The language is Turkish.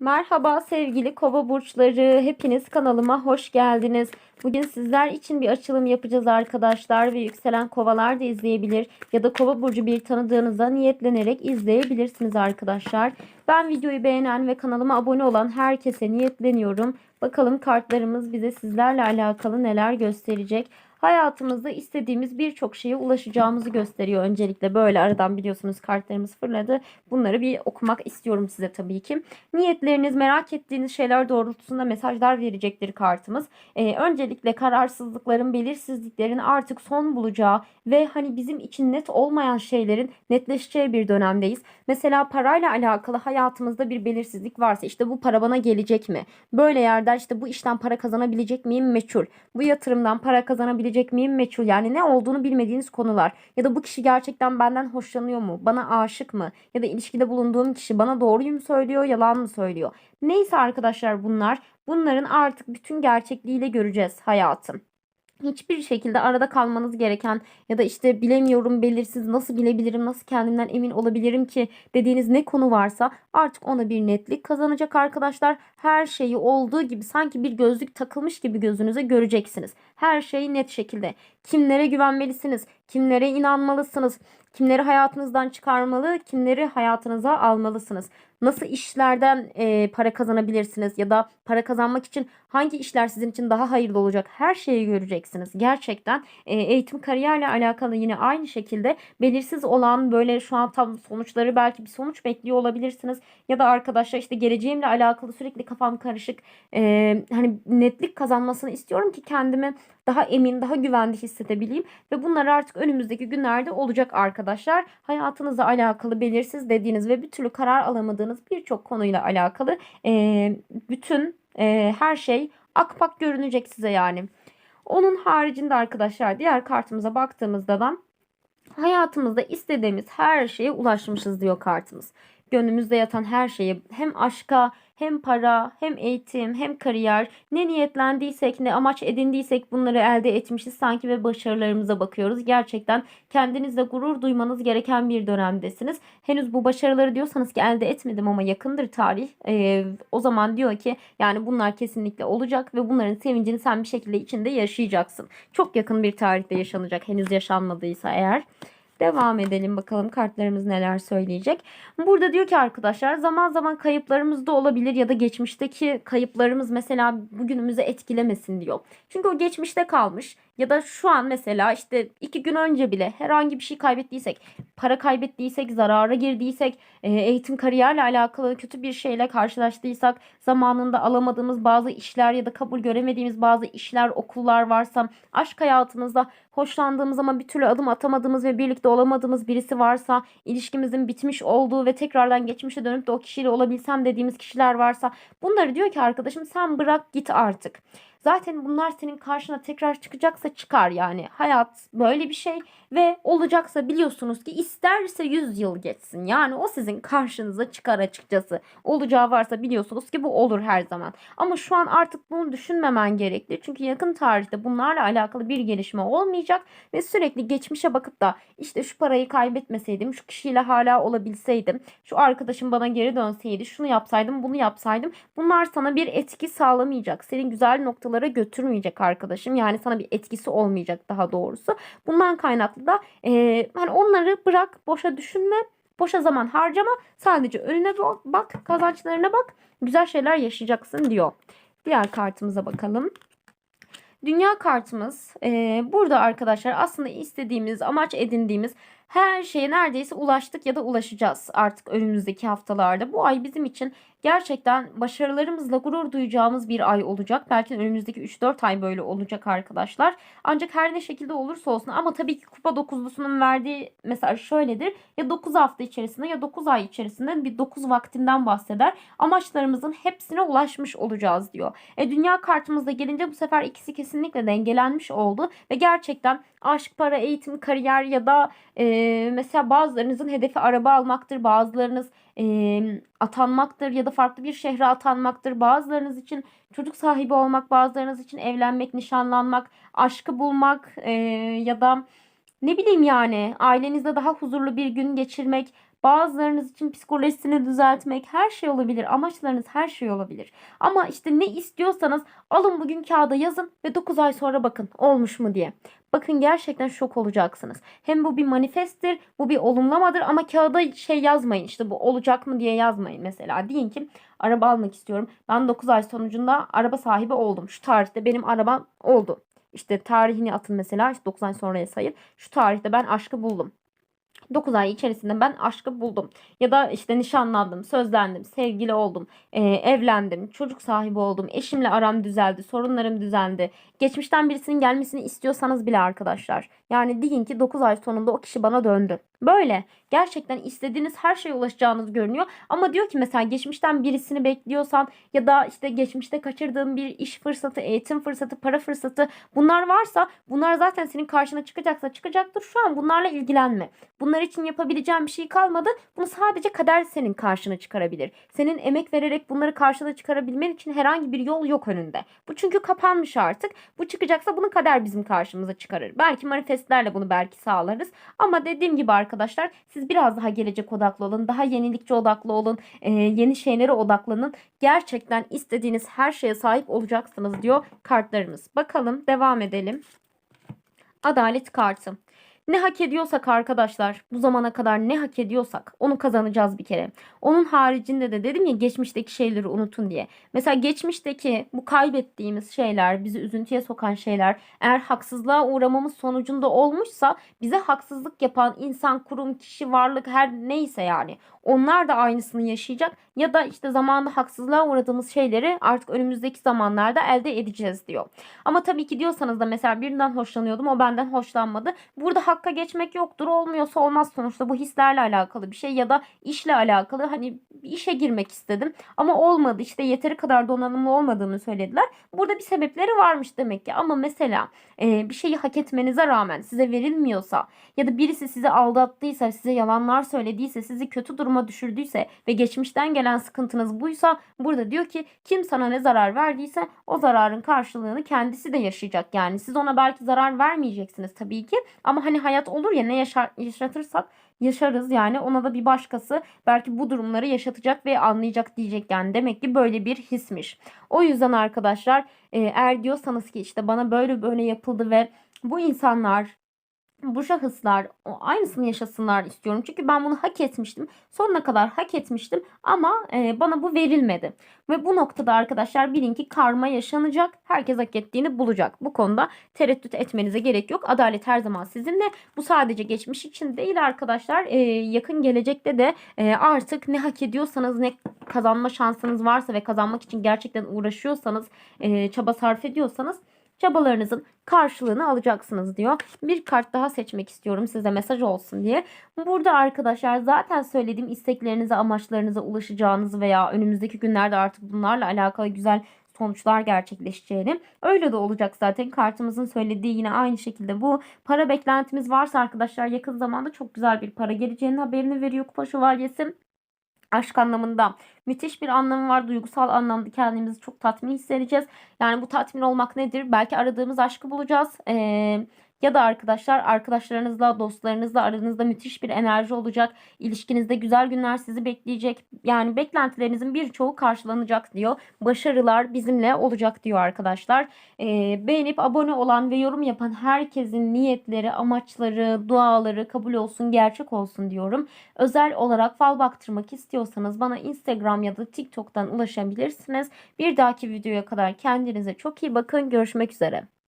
Merhaba sevgili kova burçları. Hepiniz kanalıma hoş geldiniz. Bugün sizler için bir açılım yapacağız arkadaşlar ve yükselen kovalar da izleyebilir ya da kova burcu bir tanıdığınıza niyetlenerek izleyebilirsiniz arkadaşlar. Ben videoyu beğenen ve kanalıma abone olan herkese niyetleniyorum. Bakalım kartlarımız bize sizlerle alakalı neler gösterecek. Hayatımızda istediğimiz birçok şeye ulaşacağımızı gösteriyor. Öncelikle böyle aradan biliyorsunuz kartlarımız fırladı. Bunları bir okumak istiyorum size tabii ki. Niyetleriniz, merak ettiğiniz şeyler doğrultusunda mesajlar verecektir kartımız. Ee, öncelikle kararsızlıkların, belirsizliklerin artık son bulacağı ve hani bizim için net olmayan şeylerin netleşeceği bir dönemdeyiz. Mesela parayla alakalı hayatımızda bir belirsizlik varsa işte bu para bana gelecek mi? Böyle yerden işte bu işten para kazanabilecek miyim? Meçhul. Bu yatırımdan para kazanabilecek miyim? Meçhul. Yani ne olduğunu bilmediğiniz konular. Ya da bu kişi gerçekten benden hoşlanıyor mu? Bana aşık mı? Ya da ilişkide bulunduğum kişi bana doğruyu mu söylüyor, yalan mı söylüyor? Neyse arkadaşlar bunlar. Bunların artık bütün gerçekliğiyle göreceğiz hayatım hiçbir şekilde arada kalmanız gereken ya da işte bilemiyorum belirsiz nasıl bilebilirim nasıl kendimden emin olabilirim ki dediğiniz ne konu varsa artık ona bir netlik kazanacak arkadaşlar. Her şeyi olduğu gibi sanki bir gözlük takılmış gibi gözünüze göreceksiniz. Her şeyi net şekilde. Kimlere güvenmelisiniz? Kimlere inanmalısınız? Kimleri hayatınızdan çıkarmalı? Kimleri hayatınıza almalısınız? Nasıl işlerden e, para kazanabilirsiniz ya da para kazanmak için hangi işler sizin için daha hayırlı olacak? Her şeyi göreceksiniz. Gerçekten e, eğitim kariyerle alakalı yine aynı şekilde belirsiz olan böyle şu an tam sonuçları belki bir sonuç bekliyor olabilirsiniz. Ya da arkadaşlar işte geleceğimle alakalı sürekli kafam karışık. E, hani netlik kazanmasını istiyorum ki kendimi daha emin, daha güvende hissedebileyim ve bunlar artık önümüzdeki günlerde olacak arkadaşlar. Hayatınızla alakalı belirsiz dediğiniz ve bir türlü karar alamadığınız birçok konuyla alakalı e, bütün e, her şey akpak görünecek size yani. Onun haricinde arkadaşlar diğer kartımıza baktığımızda da hayatımızda istediğimiz her şeye ulaşmışız diyor kartımız. Gönlümüzde yatan her şeye hem aşka hem para, hem eğitim, hem kariyer ne niyetlendiysek, ne amaç edindiysek bunları elde etmişiz sanki ve başarılarımıza bakıyoruz. Gerçekten kendinizle gurur duymanız gereken bir dönemdesiniz. Henüz bu başarıları diyorsanız ki elde etmedim ama yakındır tarih. Ee, o zaman diyor ki yani bunlar kesinlikle olacak ve bunların sevincini sen bir şekilde içinde yaşayacaksın. Çok yakın bir tarihte yaşanacak henüz yaşanmadıysa eğer. Devam edelim bakalım kartlarımız neler söyleyecek. Burada diyor ki arkadaşlar zaman zaman kayıplarımız da olabilir ya da geçmişteki kayıplarımız mesela bugünümüzü etkilemesin diyor. Çünkü o geçmişte kalmış ya da şu an mesela işte iki gün önce bile herhangi bir şey kaybettiysek, para kaybettiysek, zarara girdiysek, e, eğitim kariyerle alakalı kötü bir şeyle karşılaştıysak, zamanında alamadığımız bazı işler ya da kabul göremediğimiz bazı işler, okullar varsa, aşk hayatımızda hoşlandığımız ama bir türlü adım atamadığımız ve birlikte olamadığımız birisi varsa, ilişkimizin bitmiş olduğu ve tekrardan geçmişe dönüp de o kişiyle olabilsem dediğimiz kişiler varsa bunları diyor ki arkadaşım sen bırak git artık. Zaten bunlar senin karşına tekrar çıkacaksa çıkar yani. Hayat böyle bir şey ve olacaksa biliyorsunuz ki isterse 100 yıl geçsin. Yani o sizin karşınıza çıkar açıkçası. Olacağı varsa biliyorsunuz ki bu olur her zaman. Ama şu an artık bunu düşünmemen gerekli. Çünkü yakın tarihte bunlarla alakalı bir gelişme olmayacak ve sürekli geçmişe bakıp da işte şu parayı kaybetmeseydim, şu kişiyle hala olabilseydim, şu arkadaşım bana geri dönseydi, şunu yapsaydım, bunu yapsaydım. Bunlar sana bir etki sağlamayacak. Senin güzel noktalara götürmeyecek arkadaşım. Yani sana bir etkisi olmayacak daha doğrusu. Bundan kaynaklı da e, hani onları bırak, boşa düşünme. Boşa zaman harcama. Sadece önüne bak, kazançlarına bak. Güzel şeyler yaşayacaksın diyor. Diğer kartımıza bakalım. Dünya kartımız e, burada arkadaşlar aslında istediğimiz, amaç edindiğimiz her şeye neredeyse ulaştık ya da ulaşacağız artık önümüzdeki haftalarda. Bu ay bizim için gerçekten başarılarımızla gurur duyacağımız bir ay olacak. Belki önümüzdeki 3-4 ay böyle olacak arkadaşlar. Ancak her ne şekilde olursa olsun ama tabii ki kupa dokuzlusunun verdiği mesela şöyledir. Ya 9 hafta içerisinde ya 9 ay içerisinde bir 9 vaktinden bahseder. Amaçlarımızın hepsine ulaşmış olacağız diyor. E, dünya kartımızda gelince bu sefer ikisi kesinlikle dengelenmiş oldu. Ve gerçekten aşk, para, eğitim, kariyer ya da e, mesela bazılarınızın hedefi araba almaktır. Bazılarınız e, atanmaktır ya da farklı bir şehre atanmaktır. Bazılarınız için çocuk sahibi olmak, bazılarınız için evlenmek, nişanlanmak, aşkı bulmak e, ya da ne bileyim yani ailenizde daha huzurlu bir gün geçirmek, Bazılarınız için psikolojisini düzeltmek her şey olabilir. Amaçlarınız her şey olabilir. Ama işte ne istiyorsanız alın bugün kağıda yazın ve 9 ay sonra bakın olmuş mu diye. Bakın gerçekten şok olacaksınız. Hem bu bir manifesttir, bu bir olumlamadır ama kağıda şey yazmayın işte bu olacak mı diye yazmayın mesela. Deyin ki araba almak istiyorum. Ben 9 ay sonucunda araba sahibi oldum. Şu tarihte benim arabam oldu. İşte tarihini atın mesela işte 9 ay sonraya sayın. Şu tarihte ben aşkı buldum. 9 ay içerisinde ben aşkı buldum. Ya da işte nişanlandım, sözlendim, sevgili oldum, e, evlendim, çocuk sahibi oldum, eşimle aram düzeldi, sorunlarım düzeldi. Geçmişten birisinin gelmesini istiyorsanız bile arkadaşlar. Yani deyin ki 9 ay sonunda o kişi bana döndü. Böyle gerçekten istediğiniz her şeye ulaşacağınız görünüyor. Ama diyor ki mesela geçmişten birisini bekliyorsan ya da işte geçmişte kaçırdığın bir iş fırsatı, eğitim fırsatı, para fırsatı bunlar varsa bunlar zaten senin karşına çıkacaksa çıkacaktır. Şu an bunlarla ilgilenme. Bunlar için yapabileceğin bir şey kalmadı. Bunu sadece kader senin karşına çıkarabilir. Senin emek vererek bunları karşına çıkarabilmen için herhangi bir yol yok önünde. Bu çünkü kapanmış artık. Bu çıkacaksa bunu kader bizim karşımıza çıkarır. Belki manifestlerle bunu belki sağlarız. Ama dediğim gibi arkadaşlar siz biraz daha gelecek odaklı olun. Daha yenilikçi odaklı olun. e, yeni şeylere odaklanın. Gerçekten istediğiniz her şeye sahip olacaksınız diyor kartlarımız. Bakalım devam edelim. Adalet kartı. Ne hak ediyorsak arkadaşlar bu zamana kadar ne hak ediyorsak onu kazanacağız bir kere. Onun haricinde de dedim ya geçmişteki şeyleri unutun diye. Mesela geçmişteki bu kaybettiğimiz şeyler, bizi üzüntüye sokan şeyler eğer haksızlığa uğramamız sonucunda olmuşsa bize haksızlık yapan insan, kurum, kişi, varlık her neyse yani onlar da aynısını yaşayacak ya da işte zamanında haksızlığa uğradığımız şeyleri artık önümüzdeki zamanlarda elde edeceğiz diyor. Ama tabii ki diyorsanız da mesela birinden hoşlanıyordum o benden hoşlanmadı. Burada hakka geçmek yoktur olmuyorsa olmaz sonuçta. Bu hislerle alakalı bir şey ya da işle alakalı. Hani bir işe girmek istedim ama olmadı. İşte yeteri kadar donanımlı olmadığını söylediler. Burada bir sebepleri varmış demek ki. Ama mesela e, bir şeyi hak etmenize rağmen size verilmiyorsa ya da birisi sizi aldattıysa size yalanlar söylediyse sizi kötü duruma düşürdüyse ve geçmişten gelen sıkıntınız buysa burada diyor ki kim sana ne zarar verdiyse o zararın karşılığını kendisi de yaşayacak. Yani siz ona belki zarar vermeyeceksiniz tabii ki. Ama hani hayat olur ya ne yaşar, yaşatırsak yaşarız yani ona da bir başkası belki bu durumları yaşatacak ve anlayacak diyecek yani demek ki böyle bir hismiş. O yüzden arkadaşlar e, eğer diyorsanız ki işte bana böyle böyle yapıldı ve bu insanlar bu şahıslar aynısını yaşasınlar istiyorum. Çünkü ben bunu hak etmiştim. Sonuna kadar hak etmiştim ama e, bana bu verilmedi. Ve bu noktada arkadaşlar bilin ki karma yaşanacak. Herkes hak ettiğini bulacak. Bu konuda tereddüt etmenize gerek yok. Adalet her zaman sizinle. Bu sadece geçmiş için değil arkadaşlar. E, yakın gelecekte de e, artık ne hak ediyorsanız ne kazanma şansınız varsa ve kazanmak için gerçekten uğraşıyorsanız, e, çaba sarf ediyorsanız çabalarınızın karşılığını alacaksınız diyor. Bir kart daha seçmek istiyorum size mesaj olsun diye. Burada arkadaşlar zaten söylediğim isteklerinize, amaçlarınıza ulaşacağınız veya önümüzdeki günlerde artık bunlarla alakalı güzel sonuçlar gerçekleşeceğini. Öyle de olacak zaten. Kartımızın söylediği yine aynı şekilde bu. Para beklentimiz varsa arkadaşlar yakın zamanda çok güzel bir para geleceğinin haberini veriyor Kupa Şövalyesi aşk anlamında müthiş bir anlamı var. Duygusal anlamda kendimizi çok tatmin hissedeceğiz. Yani bu tatmin olmak nedir? Belki aradığımız aşkı bulacağız. Ee, ya da arkadaşlar arkadaşlarınızla, dostlarınızla aranızda müthiş bir enerji olacak. İlişkinizde güzel günler sizi bekleyecek. Yani beklentilerinizin birçoğu karşılanacak diyor. Başarılar bizimle olacak diyor arkadaşlar. Ee, beğenip abone olan ve yorum yapan herkesin niyetleri, amaçları, duaları kabul olsun, gerçek olsun diyorum. Özel olarak fal baktırmak istiyorsanız bana Instagram ya da TikTok'tan ulaşabilirsiniz. Bir dahaki videoya kadar kendinize çok iyi bakın. Görüşmek üzere.